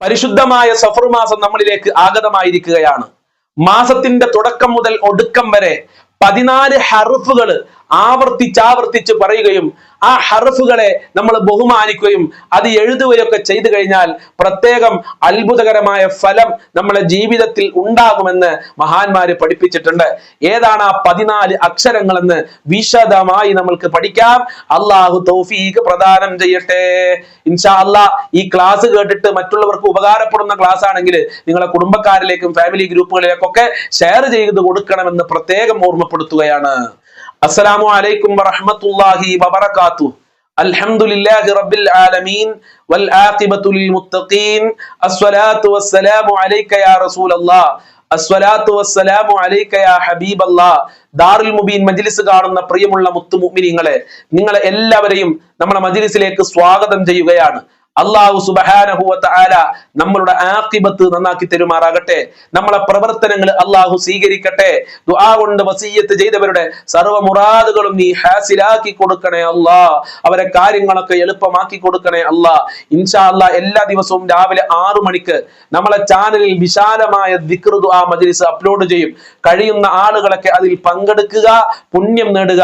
പരിശുദ്ധമായ സഫർ മാസം നമ്മളിലേക്ക് ആഗതമായിരിക്കുകയാണ്. മാസത്തിന്റെ തുടക്കം മുതൽ ഒടുക്കം വരെ പതിനാല് ഹർഫുകൾ ആവർത്തിച്ചാവർത്തിച്ച് പറയുകയും ആ ഹറഫുകളെ നമ്മൾ ബഹുമാനിക്കുകയും അത് എഴുതുകയൊക്കെ ചെയ്തു കഴിഞ്ഞാൽ പ്രത്യേകം അത്ഭുതകരമായ ഫലം നമ്മളെ ജീവിതത്തിൽ ഉണ്ടാകുമെന്ന് മഹാന്മാര് പഠിപ്പിച്ചിട്ടുണ്ട്. ഏതാണ് ആ പതിനാല് അക്ഷരങ്ങളെന്ന് വിശദമായി നമ്മൾക്ക് പഠിക്കാം. അള്ളാഹു തൗഫീഖ് പ്രദാനം ചെയ്യട്ടെ. ഇൻഷാ അല്ലാ ഈ ക്ലാസ് കേട്ടിട്ട് മറ്റുള്ളവർക്ക് ഉപകാരപ്പെടുന്ന ക്ലാസ് ആണെങ്കിൽ നിങ്ങളെ കുടുംബക്കാരിലേക്കും ഫാമിലി ഗ്രൂപ്പുകളിലേക്കൊക്കെ ഷെയർ ചെയ്ത് കൊടുക്കണമെന്ന് പ്രത്യേകം ഓർമ്മപ്പെടുത്തുകയാണ്. അസ്സലാമു അലൈക്കും വറഹ്മത്തുള്ളാഹി വബറകാത്തു. അൽഹംദുലില്ലാഹി റബ്ബിൽ ആലമീൻ. വൽ ആഖിബത്തു ലിൽ മുത്തഖീൻ. അസ്സലാത്തു വസ്സലാമു അലൈക യാ റസൂലല്ലാഹ് അസ്സലാത്തു വസ്സലാമു അലൈക യാ ഹബീബല്ലാഹ് ദാറുൽ മുബീൻ മജ്ലിസ് കാണുന്ന പ്രിയമുള്ള മുത്തു മുഅ്മിനീങ്ങളെ നിങ്ങളെ എല്ലാവരെയും നമ്മുടെ മജ്ലിസിലേക്ക് സ്വാഗതം ചെയ്യുകയാണ്. അള്ളാഹു സുബഹാനഹുവത്ത ആല നമ്മളുടെ ആക്കിബത്ത് നന്നാക്കി തരുമാറാകട്ടെ. നമ്മളെ പ്രവർത്തനങ്ങൾ അള്ളാഹു സ്വീകരിക്കട്ടെ. ദുആ കൊണ്ട് വസീയത്ത് ചെയ്തവരുടെ സർവ മുറാദുകളും നീ ഹാസിലാക്കി കൊടുക്കണേ അല്ലാ. അവരെ കാര്യങ്ങളൊക്കെ എളുപ്പമാക്കി കൊടുക്കണേ അല്ലാ. ഇൻഷാ അല്ലാ എല്ലാ ദിവസവും രാവിലെ ആറു മണിക്ക് നമ്മളെ ചാനലിൽ വിശാലമായ ദിക്ർ ദുആ മജ്ലിസ് അപ്ലോഡ് ചെയ്യും. കഴിയുന്ന ആളുകളൊക്കെ അതിൽ പങ്കെടുക്കുക പുണ്യം നേടുക.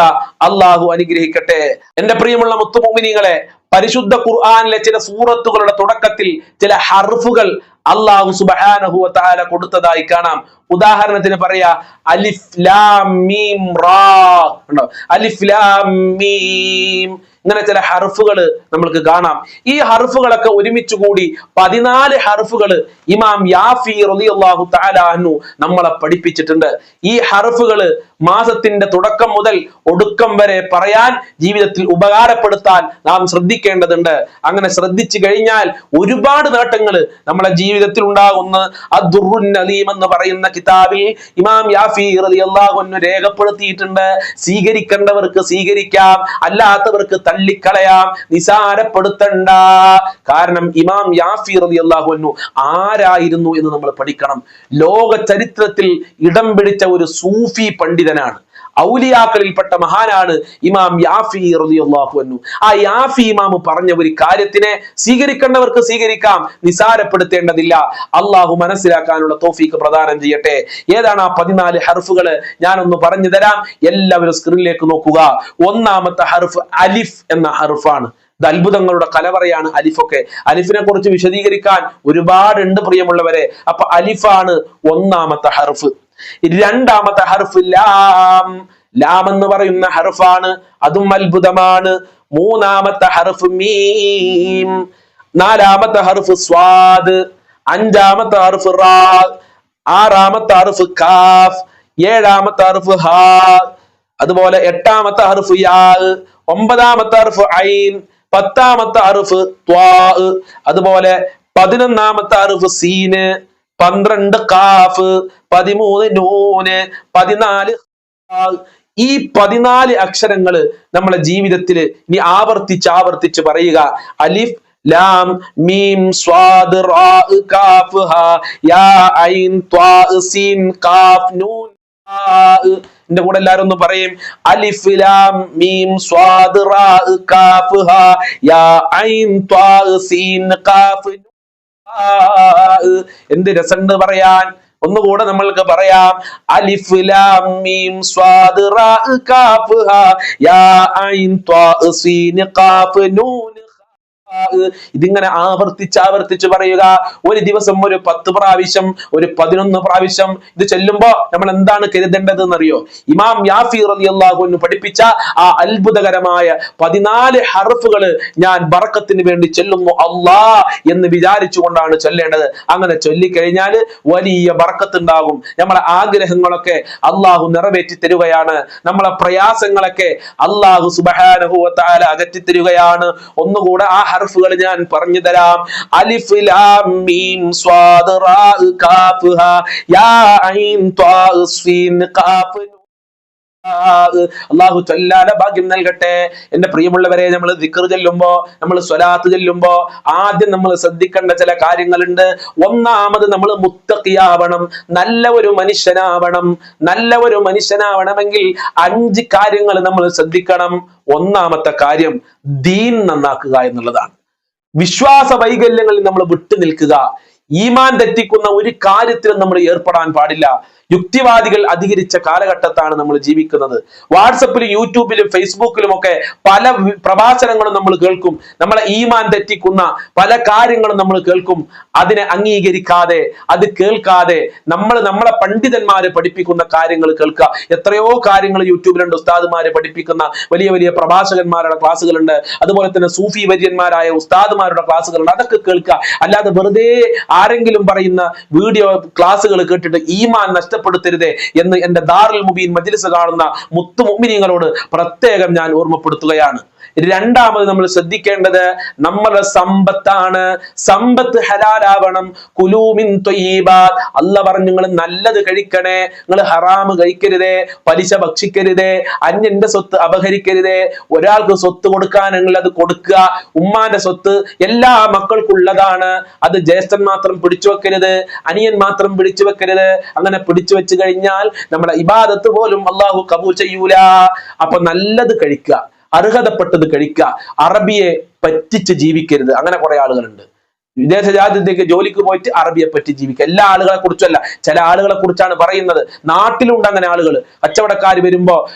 അള്ളാഹു അനുഗ്രഹിക്കട്ടെ. എന്റെ പ്രിയമുള്ള മുത്തുമോമിനികളെ പരിശുദ്ധ ഖുർആാനിലെ ചില സൂറത്തുകളുടെ തുടക്കത്തിൽ ചില ഹർഫുകൾ അള്ളാഹു സുബാനഹു താല കൊടുത്തതായി കാണാം. ഉദാഹരണത്തിന് പറയാ അലിഫ് ലാം മീം റാ അലിഫ് ലാം മീം ഇങ്ങനെ ചില ഹർഫുകൾ നമ്മൾക്ക് കാണാം. ഈ ഹർഫുകളൊക്കെ ഒരുമിച്ച് കൂടി പതിനാല് ഹർഫുകൾ ഇമാം യാഫി റളിയല്ലാഹു തആല അൻഹു നമ്മളെ പഠിപ്പിച്ചിട്ടുണ്ട്. ഈ ഹർഫുകൾ മാസത്തിന്റെ തുടക്കം മുതൽ ഒടുക്കം വരെ പറയാൻ ജീവിതത്തിൽ ഉപകാരപ്പെടുത്താൻ നാം ശ്രദ്ധിക്കേണ്ടതുണ്ട്. അങ്ങനെ ശ്രദ്ധിച്ചു കഴിഞ്ഞാൽ ഒരുപാട് നേട്ടങ്ങൾ നമ്മളെ ജീവിതത്തിൽ ഉണ്ടാകുന്ന. അദുറുൻ നലീം എന്ന് പറയുന്ന കിതാബിൽ ഇമാം യാഫി റളിയല്ലാഹു അൻഹു രേഖപ്പെടുത്തിയിട്ടുണ്ട്. സ്വീകരിക്കേണ്ടവർക്ക് സ്വീകരിക്കാം അല്ലാത്തവർക്ക് തള്ളിക്കളയാം നിസാരപ്പെടുത്തണ്ട. കാരണം ഇമാം യാഫി റളിയല്ലാഹു അൻഹു ആരായിരുന്നു എന്ന് നമ്മൾ പഠിക്കണം. ലോക ചരിത്രത്തിൽ ഇടം പിടിച്ച ഒരു സൂഫി പണ്ഡിതനാണ്. ഔലിയാക്കളിൽപ്പെട്ട മഹാനാണ് ഇമാം യാഫി റളിയല്ലാഹു അൻഹു. ആ യാഫി ഇമാം പറഞ്ഞ ഒരു കാര്യത്തിനെ സ്വീകരിക്കേണ്ടവർക്ക് സ്വീകരിക്കാം. നിസാരപ്പെടുത്തേണ്ടതില്ല. അള്ളാഹു മനസ്സിലാക്കാനുള്ള തോഫീക്ക് പ്രദാനം ചെയ്യട്ടെ. ഏതാണ് ആ പതിനാല് ഹർഫുകൾ ഞാനൊന്ന് പറഞ്ഞു തരാം. എല്ലാവരും സ്ക്രീനിലേക്ക് നോക്കുക. ഒന്നാമത്തെ ഹർഫ് അലിഫ് എന്ന ഹർഫാണ്. ഇത് അത്ഭുതങ്ങളുടെ കലവറയാണ് അലിഫൊക്കെ. അലിഫിനെ കുറിച്ച് വിശദീകരിക്കാൻ ഒരുപാടുണ്ട് പ്രിയമുള്ളവരെ. അപ്പൊ അലിഫാണ് ഒന്നാമത്തെ ഹർഫ്. രണ്ടാമത്തെ ഹർഫ് ലാം. ലാം എന്ന് പറയുന്ന ഹർഫാണ്. അതും അത്ഭുതമാണ്. മൂന്നാമത്തെ ഹർഫ് മീം. നാലാമത്തെ ഹർഫ് സ്വാദ്. അഞ്ചാമത്തെ ഹർഫ് റാ. ആറാമത്തെ ഹർഫ് കാഫ്. ഏഴാമത്തെ ഹർഫ് ഹാ. അതുപോലെ എട്ടാമത്തെ ഹർഫ് യാ ഒമ്പതാമത്തെ ഹർഫ് ഐൻ. പത്താമത്തെ ഹർഫ് ത്വാ. അതുപോലെ പതിനൊന്നാമത്തെ ഹർഫ് സീന്. പന്ത്രണ്ട് കാഫ് പതിമൂന്ന് നൂന് പതിനാല്. ഈ പതിനാല് അക്ഷരങ്ങൾ നമ്മളെ ജീവിതത്തിൽ ഇനി ആവർത്തിച്ച് ആവർത്തിച്ച് പറയുക അലിഫ് ലാം മീം സ്വാദ് കാഫ് ഹ യാ ഐൻ ത്വാ സീൻ കാഫ് നൂൻ. എന്റെ കൂടെ എല്ലാരും ഒന്ന് പറയും അലിഫ് ലാം മീം സ്വാദ് റാ കാഫ് ഹാ യാ ഐൻ ത്വാ സീൻ കാഫ്. എന്ത് രസമുണ്ട് പറയാൻ? ഒന്നുകൂടെ നമ്മൾക്ക് പറയാം. അലിഫ് ലാം മീം സ്വാദ് റാ കാഫ് ഹാ യാ ഐൻ ത്വാ സീൻ ഖാഫ് നൂൻ ഇതിങ്ങനെ ആവർത്തിച്ച് ആവർത്തിച്ച് പറയുക. ഒരു ദിവസം ഒരു പത്ത് പ്രാവശ്യം ഒരു പതിനൊന്ന് പ്രാവശ്യം ഇത് ചെല്ലുമ്പോ നമ്മൾ എന്താണ് കരുതേണ്ടത് എന്നറിയോ ഇമാം യാഫി അൻഹു പഠിപ്പിച്ച ആ അത്ഭുതകരമായ പതിനാല് ഹർഫുകൾ ഞാൻ ബറക്കത്തിന് വേണ്ടി ചെല്ലുന്നു അള്ളാ എന്ന് വിചാരിച്ചുകൊണ്ടാണ് ചൊല്ലേണ്ടത്. അങ്ങനെ ചൊല്ലിക്കഴിഞ്ഞാൽ വലിയ ബറക്കത്ത് ഉണ്ടാകും നമ്മളെ ആഗ്രഹങ്ങളൊക്കെ അള്ളാഹു നിറവേറ്റി തരുകയാണ്. നമ്മളെ പ്രയാസങ്ങളൊക്കെ അള്ളാഹു സുബഹാനഹു വതആല അകറ്റി തരികയാണ്. ഒന്നുകൂടെ ആ ഹർഫുകൾ ഞാൻ പറഞ്ഞു തരാം. അലിഫ് ലാം മീം സ്വാദ് റാ കാഫ് ഹാ യാ ഐൻ ത്വാ സീൻ കാഫ്. അള്ളാഹു ചൊല്ലാല ഭാഗ്യം നൽകട്ടെ. എന്റെ പ്രിയമുള്ളവരെ നമ്മൾ ദിക്കർ ചെല്ലുമ്പോ നമ്മൾ സ്വലാത്ത് ചെല്ലുമ്പോ ആദ്യം നമ്മൾ ശ്രദ്ധിക്കേണ്ട ചില കാര്യങ്ങളുണ്ട്. ഒന്നാമത് നമ്മൾ മുത്തക്കിയാവണം നല്ല ഒരു മനുഷ്യനാവണം. നല്ല ഒരു മനുഷ്യനാവണമെങ്കിൽ അഞ്ച് കാര്യങ്ങൾ നമ്മൾ ശ്രദ്ധിക്കണം. ഒന്നാമത്തെ കാര്യം ദീൻ നന്നാക്കുക എന്നുള്ളതാണ്. വിശ്വാസ വൈകല്യങ്ങളിൽ നമ്മൾ വിട്ടു നിൽക്കുക ഈമാൻ തെറ്റിക്കുന്ന ഒരു കാര്യത്തിലും നമ്മൾ ഏർപ്പെടാൻ പാടില്ല. യുക്തിവാദികൾ അധികരിച്ച കാലഘട്ടത്താണ് നമ്മൾ ജീവിക്കുന്നത്. വാട്സപ്പിലും യൂട്യൂബിലും ഫേസ്ബുക്കിലും ഒക്കെ പല പ്രഭാഷണങ്ങളും നമ്മൾ കേൾക്കും. നമ്മളെ ഈമാൻ തെറ്റിക്കുന്ന പല കാര്യങ്ങളും നമ്മൾ കേൾക്കും. അതിനെ അംഗീകരിക്കാതെ അത് കേൾക്കാതെ നമ്മൾ നമ്മളെ പണ്ഡിതന്മാര് പഠിപ്പിക്കുന്ന കാര്യങ്ങൾ കേൾക്കുക. എത്രയോ കാര്യങ്ങൾ യൂട്യൂബിലുണ്ട് ഉസ്താദുമാരെ പഠിപ്പിക്കുന്ന വലിയ വലിയ പ്രഭാഷകന്മാരുടെ ക്ലാസ്സുകളുണ്ട്. അതുപോലെ തന്നെ സൂഫി വര്യന്മാരായ ഉസ്താദുമാരുടെ ക്ലാസ്സുകളുണ്ട്. അതൊക്കെ കേൾക്കുക. അല്ലാതെ വെറുതെ ആരെങ്കിലും പറയുന്ന വീഡിയോ ക്ലാസ്സുകൾ കേട്ടിട്ട് ഈമാൻ നഷ്ടപ്പെടുത്തരുതേ എന്ന് എന്റെ ദാറുൽ മുബീൻ മജ്ലിസ് കാണുന്ന മുത്തു മുമ്മിനിങ്ങളോട് പ്രത്യേകം ഞാൻ ഓർമ്മപ്പെടുത്തുകയാണ്. രണ്ടാമത് നമ്മൾ ശ്രദ്ധിക്കേണ്ടത് നമ്മളുടെ സമ്പത്താണ്. സമ്പത്ത് ഹലാലാവണം. കുലൂമിൻ അല്ല പറഞ്ഞു നിങ്ങൾ നല്ലത് കഴിക്കണേ. നിങ്ങൾ ഹറാമ് കഴിക്കരുതേ. പലിശ ഭക്ഷിക്കരുതേ. അന്യന്റെ സ്വത്ത് അപഹരിക്കരുതേ. ഒരാൾക്ക് സ്വത്ത് കൊടുക്കാനെങ്കിൽ അത് കൊടുക്കുക. ഉമ്മാന്റെ സ്വത്ത് എല്ലാ മക്കൾക്കുള്ളതാണ്. അത് ജ്യേഷ്ഠൻ മാത്രം പിടിച്ചു വെക്കരുത്. അനിയൻ മാത്രം പിടിച്ചു വെക്കരുത്. അങ്ങനെ പിടിച്ചു വെച്ച് കഴിഞ്ഞാൽ നമ്മുടെ ഇബാദത്ത് പോലും അള്ളാഹു കബൂൽ ചെയ്യൂല. അപ്പൊ നല്ലത് കഴിക്കുക. അർഹതപ്പെട്ടത് കഴിക്കുക. അറബിയെ പറ്റിച്ച് ജീവിക്കരുത്. അങ്ങനെ കുറെ ആളുകളുണ്ട്. വിദേശ രാജ്യത്തേക്ക് ജോലിക്ക് പോയിട്ട് അറബിയെ പറ്റി ജീവിക്കുക. എല്ലാ ആളുകളെ കുറിച്ചല്ല ചില ആളുകളെ കുറിച്ചാണ് പറയുന്നത്. നാട്ടിലുണ്ട് അങ്ങനെ ആളുകൾ കച്ചവടക്കാർ വരുമ്പോ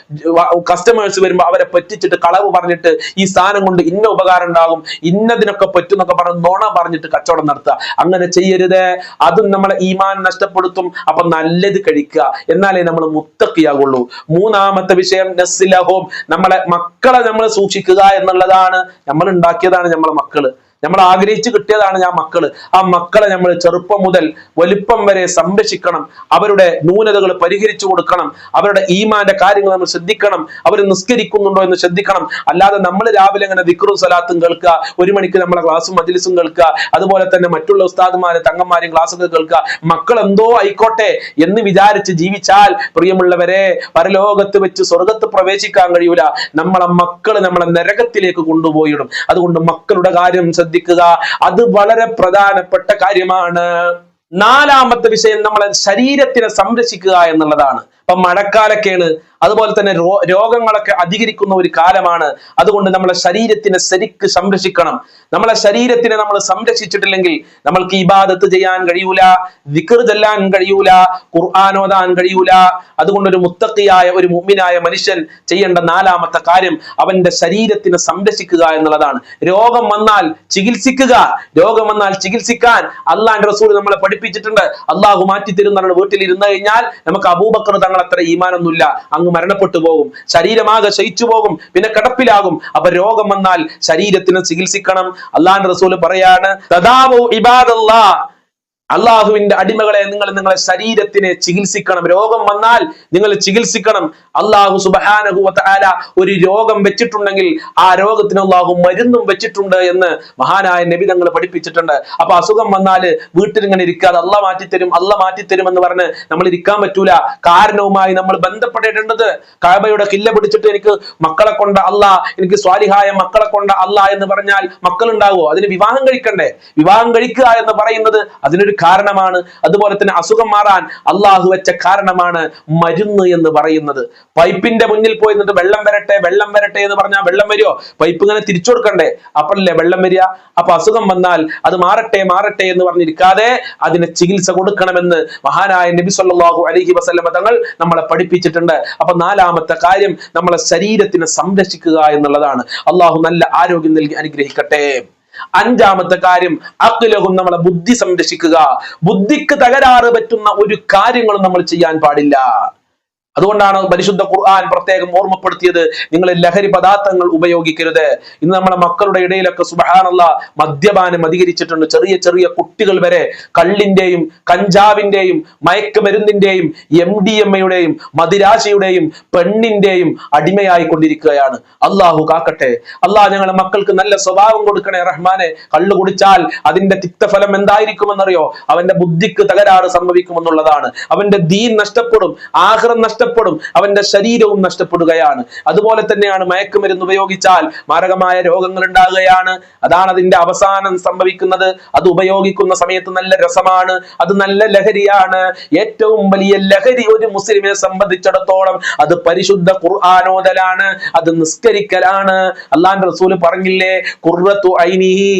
കസ്റ്റമേഴ്സ് വരുമ്പോ അവരെ പറ്റിച്ചിട്ട് കളവ് പറഞ്ഞിട്ട് ഈ സാധനം കൊണ്ട് ഇന്ന ഉപകാരം ഉണ്ടാകും ഇന്നതിനൊക്കെ പറ്റും എന്നൊക്കെ പറഞ്ഞ് നോണ പറഞ്ഞിട്ട് കച്ചവടം നടത്തുക. അങ്ങനെ ചെയ്യരുത്. അതും നമ്മളെ ഈമാൻ നഷ്ടപ്പെടുത്തും. അപ്പൊ നല്ലത് കഴിക്കുക. എന്നാലേ നമ്മൾ മുത്തക്കിയാകുള്ളൂ. മൂന്നാമത്തെ വിഷയം നസ്സിലഹോം. നമ്മളെ മക്കളെ നമ്മൾ സൂക്ഷിക്കുക എന്നുള്ളതാണ്. നമ്മൾ ഉണ്ടാക്കിയതാണ് നമ്മളെ മക്കൾ. നമ്മൾ ആഗ്രഹിച്ച് കിട്ടിയതാണ് ഞാൻ മക്കൾ. ആ മക്കളെ നമ്മൾ ചെറുപ്പം മുതൽ വലിപ്പം വരെ സംരക്ഷിക്കണം. അവരുടെ ന്യൂനതകൾ പരിഹരിച്ചു കൊടുക്കണം. അവരുടെ ഈമാന്റെ കാര്യങ്ങൾ നമ്മൾ ശ്രദ്ധിക്കണം. അവർ നിസ്കരിക്കുന്നുണ്ടോ എന്ന് ശ്രദ്ധിക്കണം. അല്ലാതെ നമ്മൾ രാവിലെ ഇങ്ങനെ ദിക്റും സലാത്തും കേൾക്കുക ഒരു മണിക്ക് നമ്മളെ ക്ലാസ്സും മജ്ലിസും കേൾക്കുക അതുപോലെ തന്നെ മറ്റുള്ള ഉസ്താദുമാരെ തങ്ങന്മാരെയും ക്ലാസ്സൊക്കെ കേൾക്കുക. മക്കൾ എന്തോ ആയിക്കോട്ടെ എന്ന് വിചാരിച്ച് ജീവിച്ചാൽ പ്രിയമുള്ളവരെ പരലോകത്ത് വെച്ച് സ്വർഗത്ത് പ്രവേശിക്കാൻ കഴിയൂല. നമ്മളെ മക്കൾ നമ്മളെ നരകത്തിലേക്ക് കൊണ്ടുപോയിടും. അതുകൊണ്ട് മക്കളുടെ കാര്യം അത് വളരെ പ്രധാനപ്പെട്ട കാര്യമാണ്. നാലാമത്തെ വിഷയം നമ്മളെ ശരീരത്തിനെ സംരക്ഷിക്കുക എന്നുള്ളതാണ്. അപ്പൊ മഴക്കാലൊക്കെയാണ്. അതുപോലെ തന്നെ രോഗങ്ങളൊക്കെ അധികരിക്കുന്ന ഒരു കാലമാണ്. അതുകൊണ്ട് നമ്മളെ ശരീരത്തിനെ ശരിക്ക് സംരക്ഷിക്കണം. നമ്മളെ ശരീരത്തിനെ നമ്മൾ സംരക്ഷിച്ചിട്ടില്ലെങ്കിൽ നമ്മൾക്ക് ഇബാദത്ത് ചെയ്യാൻ കഴിയൂല വിക്ർ ചെല്ലാൻ കഴിയൂല ഖുർആാനോദാൻ കഴിയൂല. അതുകൊണ്ട് ഒരു മുത്തക്കിയായ ഒരു മുമ്മിനായ മനുഷ്യൻ ചെയ്യേണ്ട നാലാമത്തെ കാര്യം അവന്റെ ശരീരത്തിനെ സംരക്ഷിക്കുക എന്നുള്ളതാണ്. രോഗം വന്നാൽ ചികിത്സിക്കുക. രോഗം വന്നാൽ ചികിത്സിക്കാൻ അള്ളാന്റെ റസൂൽ നമ്മളെ പഠിപ്പിച്ചിട്ടുണ്ട്. അള്ളാഹു മാറ്റി തരുന്ന വീട്ടിൽ ഇരുന്ന് കഴിഞ്ഞാൽ നമുക്ക് അബൂബക്കർ തങ്ങൾ അത്ര ഈമാനൊന്നുമില്ല. അങ്ങ് മരണപ്പെട്ടു പോകും ശരീരമാകെ ശയിച്ചു പോകും പിന്നെ കിടപ്പിലാകും. അപ്പൊ രോഗം വന്നാൽ ശരീരത്തിന് ചികിത്സിക്കണം. അള്ളാന്റെ റസൂൽ പറയാണ് തദാവു ഇബാദല്ലാ. അള്ളാഹുവിന്റെ അടിമകളെ നിങ്ങൾ നിങ്ങളെ ശരീരത്തിനെ ചികിത്സിക്കണം. രോഗം വന്നാൽ നിങ്ങൾ ചികിത്സിക്കണം. അള്ളാഹു സുബഹാനഹുവത്ത ആല ഒരു രോഗം വെച്ചിട്ടുണ്ടെങ്കിൽ ആ രോഗത്തിന് അള്ളാഹു മരുന്നും വെച്ചിട്ടുണ്ട് എന്ന് മഹാനായ നബി തങ്ങൾ പഠിപ്പിച്ചിട്ടുണ്ട്. അപ്പൊ അസുഖം വന്നാൽ വീട്ടിൽ ഇങ്ങനെ ഇരിക്കാതെ അല്ല മാറ്റിത്തരും അല്ല മാറ്റിത്തരും എന്ന് പറഞ്ഞ് നമ്മൾ ഇരിക്കാൻ പറ്റൂല. കാരണവുമായി നമ്മൾ ബന്ധപ്പെടേണ്ടത് കാബയുടെ കില്ല പിടിച്ചിട്ട് എനിക്ക് മക്കളെ കൊണ്ട അല്ല എനിക്ക് സ്വാലിഹായ മക്കളെ കൊണ്ട അല്ല എന്ന് പറഞ്ഞാൽ മക്കളുണ്ടാവോ? അതിന് വിവാഹം കഴിക്കണ്ടേ? വിവാഹം കഴിക്കുക എന്ന് പറയുന്നത് അതിനൊരു കാരണമാണ്. അതുപോലെ തന്നെ അസുഖം മാറാൻ അള്ളാഹു വെച്ച കാരണമാണ് മരുന്ന് എന്ന് പറയുന്നത്. പൈപ്പിന്റെ മുന്നിൽ പോയി നിന്നിട്ട് വെള്ളം വരട്ടെ വെള്ളം വരട്ടെ എന്ന് പറഞ്ഞാൽ വെള്ളം വരുമോ പൈപ്പ് ഇങ്ങനെ തിരിച്ചു കൊടുക്കണ്ടേ? അപ്പോഴല്ലേ വെള്ളം വരിക? അപ്പൊ അസുഖം വന്നാൽ അത് മാറട്ടെ മാറട്ടെ എന്ന് പറഞ്ഞിരിക്കാതെ അതിന് ചികിത്സ കൊടുക്കണമെന്ന് മഹാനായ നബി സല്ലല്ലാഹു അലൈഹി വസല്ലമ തങ്ങൾ നമ്മളെ പഠിപ്പിച്ചിട്ടുണ്ട്. അപ്പൊ നാലാമത്തെ കാര്യം നമ്മളെ ശരീരത്തിനെ സംരക്ഷിക്കുക എന്നുള്ളതാണ്. അള്ളാഹു നല്ല ആരോഗ്യം നൽകി അനുഗ്രഹിക്കട്ടെ. അഞ്ചാമത്തെ കാര്യം അഖിലഹും നമ്മളെ ബുദ്ധി സംരക്ഷിക്കുക. ബുദ്ധിക്ക് തകരാറ് പറ്റുന്ന ഒരു കാര്യങ്ങളും നമ്മൾ ചെയ്യാൻ പാടില്ല. അതുകൊണ്ടാണ് പരിശുദ്ധ ഖുർആൻ പ്രത്യേകം ഓർമ്മപ്പെടുത്തിയത്. നിങ്ങൾ ലഹരി പദാർത്ഥങ്ങൾ ഉപയോഗിക്കരുത്. ഇന്ന് നമ്മുടെ മക്കളുടെ ഇടയിലൊക്കെ സുബഹാനുള്ള മദ്യപാനം അധികരിച്ചിട്ടുണ്ട്. ചെറിയ ചെറിയ കുട്ടികൾ വരെ കള്ളിന്റെയും കഞ്ചാവിന്റെയും മയക്കുമരുന്നിന്റെയും എം ഡി എം എയുടെയും മതിരാശയുടെയും പെണ്ണിന്റെയും അടിമയായി കൊണ്ടിരിക്കുകയാണ് അള്ളാഹു കാക്കട്ടെ. അള്ളാഹ് ഞങ്ങളെ മക്കൾക്ക് നല്ല സ്വഭാവം കൊടുക്കണേ റഹ്മാനെ. കള്ളു കുടിച്ചാൽ അതിന്റെ തിക്തഫലം എന്തായിരിക്കുമെന്നറിയോ? അവന്റെ ബുദ്ധിക്ക് തകരാറ് സംഭവിക്കുമെന്നുള്ളതാണ്. അവന്റെ ദീൻ നഷ്ടപ്പെടും. ആഹ്റം നഷ്ടപ്പെടും. നഷ്ടപ്പെടും. അവന്റെ ശരീരവും നഷ്ടപ്പെടുകയാണ്. അതുപോലെ തന്നെയാണ് മയക്കുമരുന്ന് ഉപയോഗിച്ചാൽ മാരകമായ രോഗങ്ങൾ ഉണ്ടാകുകയാണ്. അതാണ് അതിന്റെ അവസാനം സംഭവിക്കുന്നത്. അത് ഉപയോഗിക്കുന്ന സമയത്ത് നല്ല രസമാണ്. അത് നല്ല ലഹരിയാണ്. ഏറ്റവും വലിയ ലഹരി ഒരു മുസ്ലിമിനെ സംബന്ധിച്ചിടത്തോളം അത് പരിശുദ്ധ ഖുർആാനോദലാണ് അത് നിസ്കരിക്കലാണ്. അള്ളാൻ റസൂൽ പറഞ്ഞില്ലേ? ഖുർറത്തു ഐനിഹി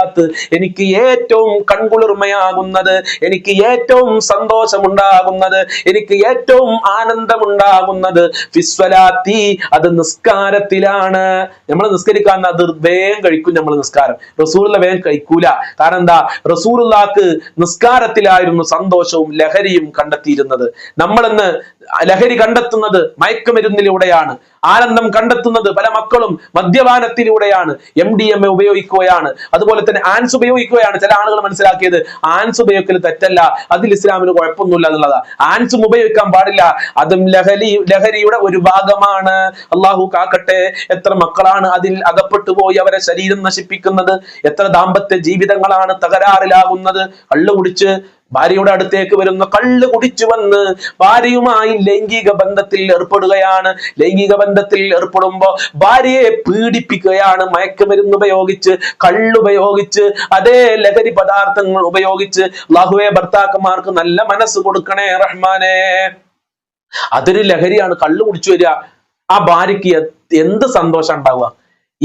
ബിസ്വലാത്ത് എനിക്ക് ഏറ്റവും കൺകുളിർമയാകുന്നത് എനിക്ക് ഏറ്റവും സന്തോഷമുണ്ടാകുന്നത് എനിക്ക് ഏറ്റവും ആനന്ദമുണ്ടാകുന്നത് ഫിസ്വലാത്തി അത് നിസ്കാരത്തിലാണ്. നമ്മൾ നിസ്കരിക്കാൻ അത് വേഗം കഴിക്കും നമ്മൾ നിസ്കാരം. റസൂലുള്ള വേഗം കഴിക്കൂല. കാരണം എന്താ? റസൂലുള്ളാക്ക് നിസ്കാരത്തിലായിരുന്നു സന്തോഷവും ലഹരിയും കണ്ടെത്തിയിരുന്നത്. നമ്മളിന്ന് ലഹരി കണ്ടെത്തുന്നത് മയക്കുമരുന്നിലൂടെയാണ്. ആനന്ദം കണ്ടെത്തുന്നത് പല മക്കളും മദ്യപാനത്തിലൂടെയാണ്. എം ഡി എം എ ഉപയോഗിക്കുകയാണ്. അതുപോലെ തന്നെ ആൻസ് ഉപയോഗിക്കുകയാണ് ചില ആളുകൾ മനസ്സിലാക്കിയത്. ആൻസ് ഉപയോഗിക്കൽ തെറ്റല്ല. അതിൽ ഇസ്ലാമിന് കുഴപ്പമൊന്നുമില്ല എന്നുള്ളതാ. ആൻസും ഉപയോഗിക്കാൻ പാടില്ല. അതും ലഹരി ലഹരിയുടെ ഒരു ഭാഗമാണ്. അള്ളാഹു കാക്കട്ടെ എത്ര മക്കളാണ് അതിൽ അകപ്പെട്ടു പോയി അവരെ ശരീരം നശിപ്പിക്കുന്നത്? എത്ര ദാമ്പത്യ ജീവിതങ്ങളാണ് തകരാറിലാകുന്നത്? കള്ളു കുടിച്ച് ഭാര്യയുടെ അടുത്തേക്ക് വരുന്ന കള്ള് കുടിച്ചു വന്ന് ഭാര്യയുമായി ലൈംഗിക ബന്ധത്തിൽ ഏർപ്പെടുകയാണ്. ലൈംഗിക ബന്ധത്തിൽ ഏർപ്പെടുമ്പോ ഭാര്യയെ പീഡിപ്പിക്കുകയാണ്. മയക്കുമരുന്ന് ഉപയോഗിച്ച് കള്ളുപയോഗിച്ച് അതേ ലഹരി പദാർത്ഥങ്ങൾ ഉപയോഗിച്ച് ലാഹുവെ ഭർത്താക്കന്മാർക്ക് നല്ല മനസ്സ് കൊടുക്കണേ റഹ്മാനെ. അതൊരു ലഹരിയാണ്. കള്ളു കുടിച്ചു വരിക. ആ ഭാര്യയ്ക്ക് എന്ത് സന്തോഷം ഉണ്ടാവുക?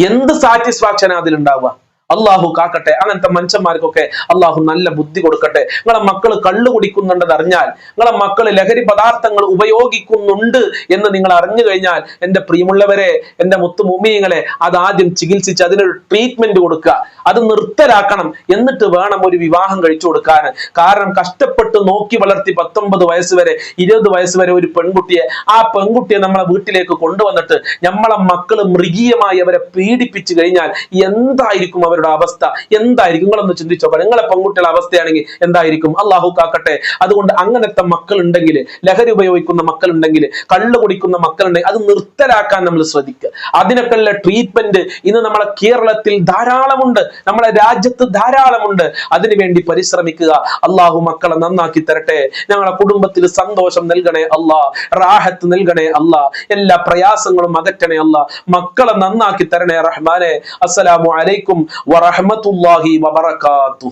എന്ത് സാറ്റിസ്ഫാക്ഷൻ അതിലുണ്ടാവുക? അള്ളാഹു കാക്കട്ടെ അങ്ങനത്തെ മനുഷ്യന്മാർക്കൊക്കെ അള്ളാഹു നല്ല ബുദ്ധി കൊടുക്കട്ടെ. നിങ്ങളെ മക്കൾ കള്ളു കുടിക്കുന്നുണ്ടെന്ന് അറിഞ്ഞാൽ നിങ്ങളെ മക്കൾ ലഹരി പദാർത്ഥങ്ങൾ ഉപയോഗിക്കുന്നുണ്ട് എന്ന് നിങ്ങൾ അറിഞ്ഞു കഴിഞ്ഞാൽ എന്റെ പ്രിയമുള്ളവരെ എന്റെ മുത്തു മുമ്മിയങ്ങളെ അത് ആദ്യം ചികിത്സിച്ച് അതിനൊരു ട്രീറ്റ്മെന്റ് കൊടുക്കുക. അത് നിർത്തലാക്കണം. എന്നിട്ട് വേണം ഒരു വിവാഹം കഴിച്ചു കൊടുക്കാൻ. കാരണം കഷ്ടപ്പെട്ട് നോക്കി വളർത്തി പത്തൊമ്പത് വയസ്സ് വരെ ഇരുപത് വയസ്സ് വരെ ഒരു പെൺകുട്ടിയെ ആ പെൺകുട്ടിയെ നമ്മളെ വീട്ടിലേക്ക് കൊണ്ടുവന്നിട്ട് നമ്മളെ മക്കൾ മൃഗീയമായി അവരെ പീഡിപ്പിച്ചു കഴിഞ്ഞാൽ എന്തായിരിക്കും അവരുടെ അവസ്ഥ എന്തായിരിക്കും? നിങ്ങളൊന്ന് ചിന്തിച്ചോ നിങ്ങളെ പെൺകുട്ടികളുടെ അവസ്ഥയാണെങ്കിൽ എന്തായിരിക്കും? അള്ളാഹു കാക്കട്ടെ. അതുകൊണ്ട് അങ്ങനത്തെ മക്കൾ ഉണ്ടെങ്കിൽ ലഹരി ഉപയോഗിക്കുന്ന മക്കൾ ഉണ്ടെങ്കിൽ കള്ളു കുടിക്കുന്ന മക്കളുണ്ടെങ്കിൽ അത് നിർത്തലാക്കാൻ നമ്മൾ ശ്രദ്ധിക്കുക. അതിനൊക്കെയുള്ള ട്രീറ്റ്മെന്റ് ഇന്ന് നമ്മളെ കേരളത്തിൽ ധാരാളമുണ്ട്. നമ്മളെ രാജ്യത്ത് ധാരാളമുണ്ട്. അതിനുവേണ്ടി പരിശ്രമിക്കുക. അള്ളാഹു മക്കളെ നന്നാക്കി തരട്ടെ. ഞങ്ങളെ കുടുംബത്തിൽ സന്തോഷം നൽകണേ അല്ലാ. റാഹത്ത് നൽകണേ അല്ലാ. എല്ലാ പ്രയാസങ്ങളും അകറ്റണേ അല്ലാ. മക്കളെ നന്നാക്കി തരണേ റഹ്മാനെ. അസ്സലാമു അലൈക്കും വറഹ്മത്തുള്ളാഹി വബറകാതുഹു